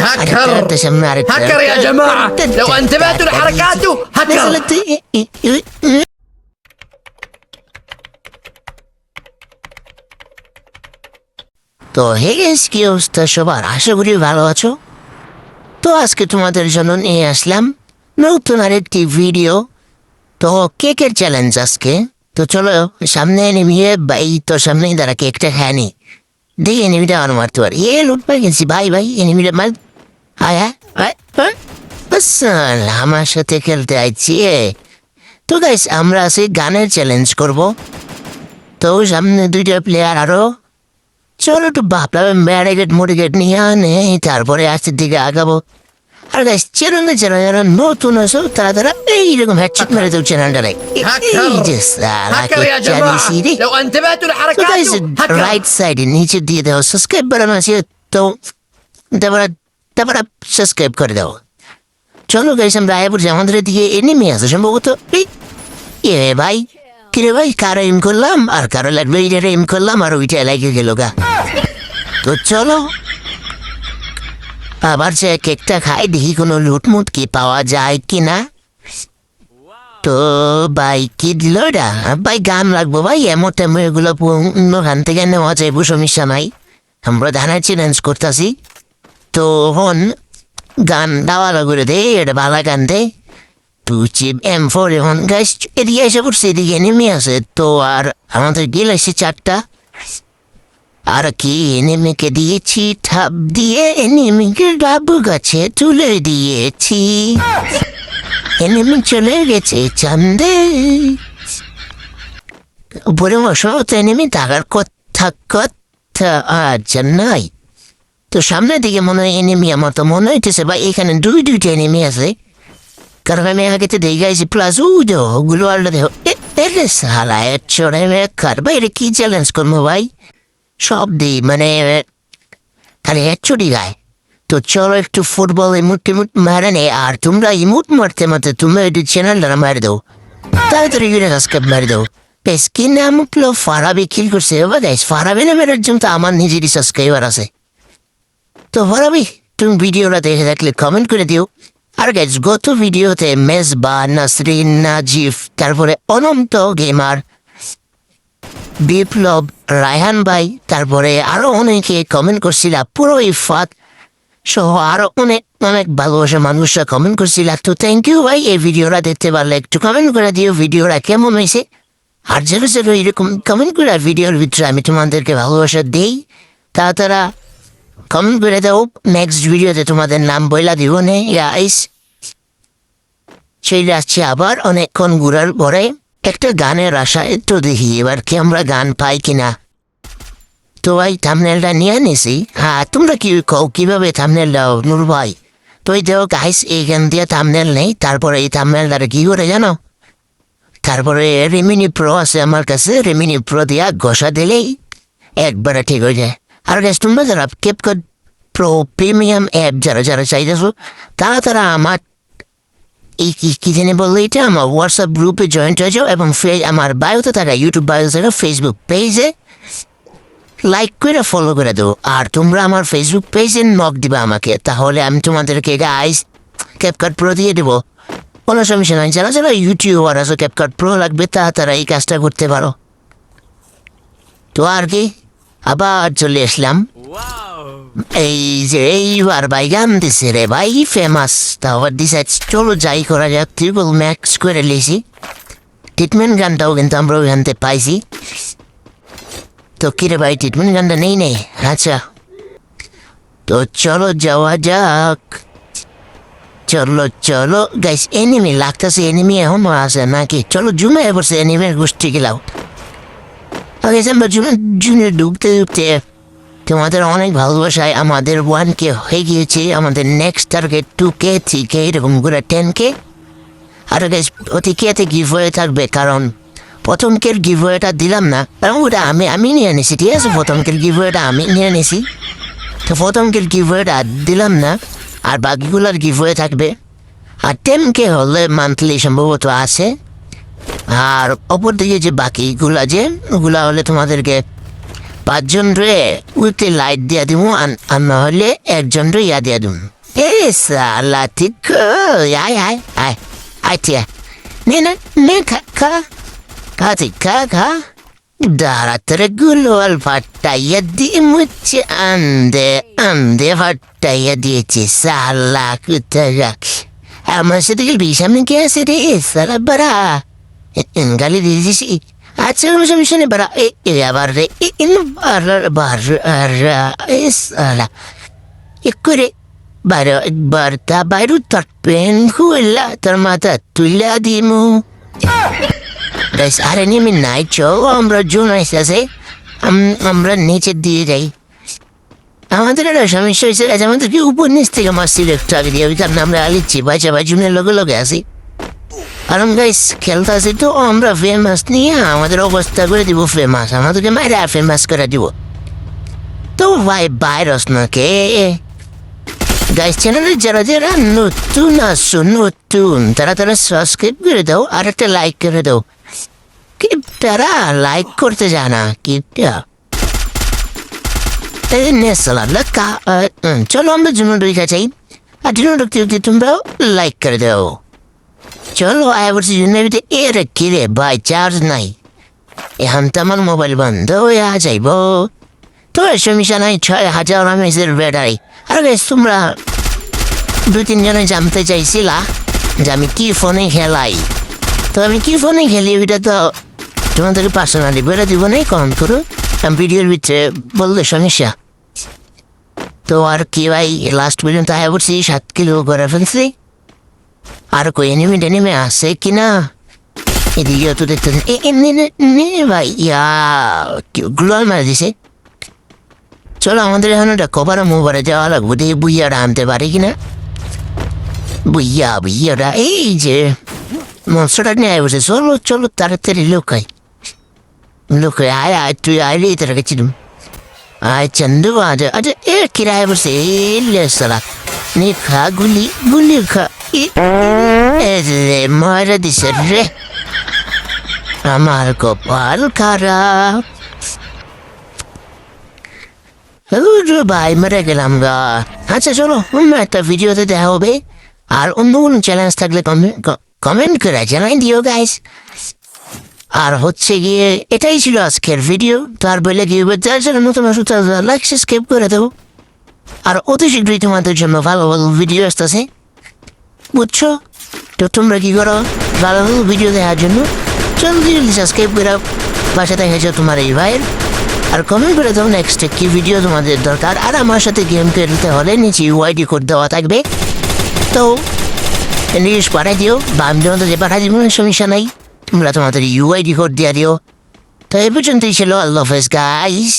هكر هكر يا جماعة لو انتبهتوا لحركاته هكر তো হে গেস কি অবস্থা সবার আশা করি ভালো আছো তো আজকে তোমাদের জন্য নিয়ে আসলাম নতুন আরেকটি ভিডিও তো কেকের চ্যালেঞ্জ আজকে তো চলো, সামনে নেমিয়ে ভাই তোর সামনেই দাঁড়া, কেকটা খায় নি। দেখি এনিমিটা আমার মারতে পারি। এ লুট পাই গেছি। ভাই ভাই এনিমিটা মার। হ্যাঁ। আমার সাথে খেলতে আইছি। তো গাইস আমরা আছি গানের চ্যালেঞ্জ করব। তো সামনে দুইটা প্লেয়ার আরও। চলো একটু ভাবলাম ব্যারিকেড মোটিকেট নিয়ে আনে, তারপরে আস্তে দিকে আগাবো। আর গাইস চ্যানেলে যারা যারা নতুন আছো তারা তারা এইরকম হ্যাটচিক এই যে সালাকে জানিসি রে। তো গাইস রাইট সাইডে নিচে দিয়ে দেও সাবস্ক্রাইব বাটন আছে তো তারপরে তারপরে সাবস্ক্রাইব করে দেও। চলো গাইস আমরা আয়াপুর আমাদের দিকে এনিমি আছে সম্ভবত। এ ভাই কিরে ভাই কারও এম করলাম? আর কারও লাগবে এইটারে এম করলাম আর ওইটা লাগে গেল গা। তো চলো। আবার সে কেকটা খাই, দেখি কোনো লুটমুট কি পাওয়া যায় কি না তো ভাই কি দিল ভাই গান লাগবো ভাই এমন টেমো এগুলো ওখান থেকে নেওয়া যাইব সমস্যা নাই। আমরা ধানের চ্যালেঞ্জ করতেছি। তো হন, গান দাওয়া করে দে, এটা ভালো গান দে। তুচি এম ফোর এখন গাছ এদিকে এসে পড়ছে, এদিকে নেমে আছে। তো আর আমাদের গিল এসে চারটা। আর কি এনিমিকে দিয়েছি, ঠাপ দিয়ে এনিমিকে ডাবু গাছে তুলে দিয়েছি। এনিমি চলে গেছে চান্দে। উপরে তো এনিমি থাকার কথা কথা আচ্ছা নাই। তো সামনের দিকে মনে হয় এনিমি আমার তো মনে হইতেছে, বা এখানে দুই, দুইটা এনিমি আছে। কারণ আমি আগে তো দেখে গেছি প্লাস ও দেহ ওগুলো আল্লাহ দেহ সালা এর চড়ে কার এটা কি চ্যালেঞ্জ করব ভাই? সব দিই মানে খালি এক চুরি গায়। তো চলো একটু ফুটবল ইমুট টিমুট মারে নে, আর তোমরা ইমুট মারতে মারতে তোমরা একটু চ্যানেলটা মারি দাও। তাড়াতাড়ি করে সাবস্ক্রাইব মারি দাও। বেশ, কি নাম উঠল? ফারাবি কিল করছে। এবার গাইস ফারাবি নামের একজন তো আমার নিজেরই সাবস্ক্রাইবার আছে। তো ফারাবি, তুমি ভিডিওটা দেখে থাকলে কমেন্ট করে দিও। আর গাইস গত ভিডিওতে মেজবা নাসরিন, নাজিফ, তারপরে অনন্ত গেমার বিপ্লব, রায়হান ভাই, তারপরে আরও অনেকে কমেন্ট করছিল পুরো ইফাত সহ আরও অনেক অনেক ভালোবাসা মানুষরা কমেন্ট করছিল। তো থ্যাংক ইউ ভাই, এই ভিডিওটা দেখতে পারলে একটু কমেন্ট করে দিও, ভিডিওটা কেমন হয়েছে? আর যেন যেন এরকম কমেন্ট করে ভিডিওর ভিতরে আমি তোমাদেরকে ভালোবাসা দেই তা তারা কমেন্ট করে দাও। নেক্সট ভিডিওতে তোমাদের নাম বইলা দিব নে গাইস সেই যাচ্ছি আবার অনেকক্ষণ ঘুরার পরে। একটা গানের আশায় তো দেখি, এবার কি আমরা গান পাই কিনা। তো ভাই থামনেলটা নিয়ে নিছি। হ্যাঁ তোমরা কি কও, কীভাবে থামনেল দাও নুর ভাই? তো এই দেখো গাইস এইখান দিয়ে থামনেল নেই, তারপরে এই থামনেলটা কি করে জানো? তারপরে রেমিনি প্রো আছে আমার কাছে রেমিনি প্রো দিয়া ঘষা দিলেই একবারে ঠিক হয়ে যায়। আর গাইস তোমরা যারা কেপকট প্রো প্রিমিয়াম অ্যাপ যারা যারা চাইতেছো, তারা তারা আমার এই কি জানি বলল এটা? আমার হোয়াটসঅ্যাপ গ্রুপে জয়েন্ট হয়ে যাও এবং আমার বায়োতে থাকা ইউটিউব বায়ো থাকা ফেসবুক পেজে লাইক করে ফলো করে দেবো। আর তোমরা আমার ফেসবুক পেজে নক দিবা আমাকে। তাহলে আমি তোমাদেরকে গাইস ক্যাপকাট প্রো দিয়ে দেবো। কোনো সমস্যা নাই যারা যারা ইউটিউবার আছে ক্যাপকাট প্রো লাগবে, তা তারা এই কাজটা করতে পারো। তো আর কি, আবার চলে আসলাম। এই যে এইবার ভাই গান দিছে রে ভাই ফেমাস তারপর দিছে চলো যাই করা যাক ট্রিপল ম্যাক্স করে লিছি। ট্রিটমেন্ট গানটাও কিন্তু আমরা ওইখান থেকে পাইছি। তো কিরে ভাই ট্রিটমেন্ট গানটা নেই নেই আচ্ছা। তো চলো যাওয়া যাক। চলো চলো। গাইস এনিমি লাগতেছে এনিমি এখন আছে নাকি? চলো জুমে বসে এনিমির গোষ্ঠী গেলাম আগে আমরা জুমে জুনে ডুবতে ডুবতে তোমাদের অনেক ভালোবাসায় আমাদের ওয়ান কে হয়ে গিয়েছে, আমাদের next target two K three K এরকম করে টেন কে আর অতি কেতে গিভ হয়ে থাকবে, কারণ প্রথম কের গিভ ওয়েটা দিলাম না, কারণ ওটা আমি আমি নিয়ে নিছি ঠিক আছে? প্রথম কের গিভ ওয়েটা আমি নিয়ে নিছি তো প্রথম কের গিভ ওয়েটা দিলাম না, আর বাকিগুলোর গিভ হয়ে থাকবে। আর টেন কে হলে মান্থলি সম্ভবত আছে। আর অপর দিকে যে বাকিগুলা যে, ওগুলা হলে তোমাদেরকে পাঁচজন রে উইতে লাইট দিয়া দিব আর না হলে একজন রে ইয়া দিয়া দিব এ সালা ঠিক আয় আয় আয় আয় টিয়া। নে, না, নে, খা খা খা, ঠিক, খা খা। দাঁড়াতে গুলো আল ফাটাইয়া দিয়ে মুচ্ছে আন্দে আন্দে ফাটাইয়া দিয়েছে। সালা কোথায় রাখ। আমার সাথে সামনে কে আছে রে? সালা বারা গালি দিয়ে দিয়েছি আচ্ছা কোনো সমস্যা নেই বারা এ এ আবার রে এ ইন বার বার আর এ সালা করে বারো একবার তা বাইরু তার পেন খুলা তার মাথা তুইলা দিমু Guys, আরে নেমে নাই চো আমরা জোন আছে আমরা নিচে দিয়ে যাই আমাদের একটা সমস্যা হয়েছে আজ আমাদেরকে উপর নিচ থেকে মাসি একটু আগে দিয়ে আমরা আলিচ্ছি বাচ্চা বা জুনের লগে লগে আসি কারণ গাইস খেলতে তো, আমরা ফেমাস নিয়ে আমাদের অবস্থা করে দিব ফেমাস আমাদেরকে মায়েরা ফেমাস করে দিব। তো ভাই ভাইরাস না কে গাইস চ্যানেলে যারা যারা নতুন আসছো নতুন, তারা তারা সাবস্ক্রাইব করে দাও আর একটা লাইক করে দাও। কি তারা লাইক করতে জানা কি চলো আমরা জুনুন রেখা চাই আর রাখতে রাখতে তোমরাও লাইক করে দাও। চলো, আয় বলছি জুনের ভিতরে এ রে কি রে ভাই চার্জ নাই। এখন তো আমার মোবাইল বন্ধ হয়ে যাইব। তো সমস্যা নাই ছয় হাজার এমএসের ব্যাটারি আর বেশ তোমরা দু তিনজনে জানতে চাইছিলা যে আমি কি ফোনে খেলাই। তো আমি কি ফোনে খেলি, ওইটা তো তোমাদেরকে পার্সোনালি বেড়ে দিব নাই কমেন্ট করো। ভিডিওর ভিতরে বললে সমস্যা। তো আর কি ভাই লাস্ট পর্যন্ত আয় পড়ছি সাত কিলো করে ফেলছি। আর কই এনিমি টেনিমে আছে কিনা এদিকে তো দেখতে এ এমনি নে ভাই ইয়া গ্লোয়াল মারা দিছে চলো আমাদের এখন একটা কভারে মোবারে যাওয়া লাগবে দিয়ে বুইয়াটা আনতে পারি কিনা বুইয়া বুইয়াটা এই যে মনস্টারটা নিয়ে বসে চলো চলো তাড়াতাড়ি লোকাই লোকে আয় আয় তুই আইলে তারা গেছিলাম আয় চন্দু আজ আজ এ কিরায় বসে এলে সালা নে খা গুলি গুলি খা এ রে মারা দিছে রে। আমার কপাল খারাপ। ভাই, মেরে গেলাম গা। আচ্ছা চলো, অন্য একটা ভিডিওতে দেখা হবে। আর অন্য কোনো চ্যালেঞ্জ থাকলে কমেন্ট করে জানাই দিও গাইস আর হচ্ছে গিয়ে, এটাই ছিল আজকের ভিডিও তার বলে গিয়ে যার জন্য নতুন আসতে লাইক সাবস্ক্রাইব করে দেবো। আর অতি শীঘ্রই তোমাদের জন্য ভালো ভালো ভিডিও আসতেছে। বুঝছ তো তোমরা কি করো? ভালো ভিডিও দেখার জন্য জলদি জলদি সাবস্ক্রাইব করে পাশে দেখা যাও তোমার এই ভাইয়ের। আর কমেন্ট করে দাও নেক্সট কি ভিডিও তোমাদের দরকার। আর আমার সাথে গেম খেলতে হলে নিচে ইউআইডি কোড দেওয়া থাকবে। তো ইংলিশ পাঠাই দিও বা আমি তোমাদের পাঠাই দিব সমস্যা নাই। তোমরা তোমাদের ইউআইডি কোড দিয়ে দিও। তো এই পর্যন্তই ছিল। আল্লাহ হাফেজ গাইস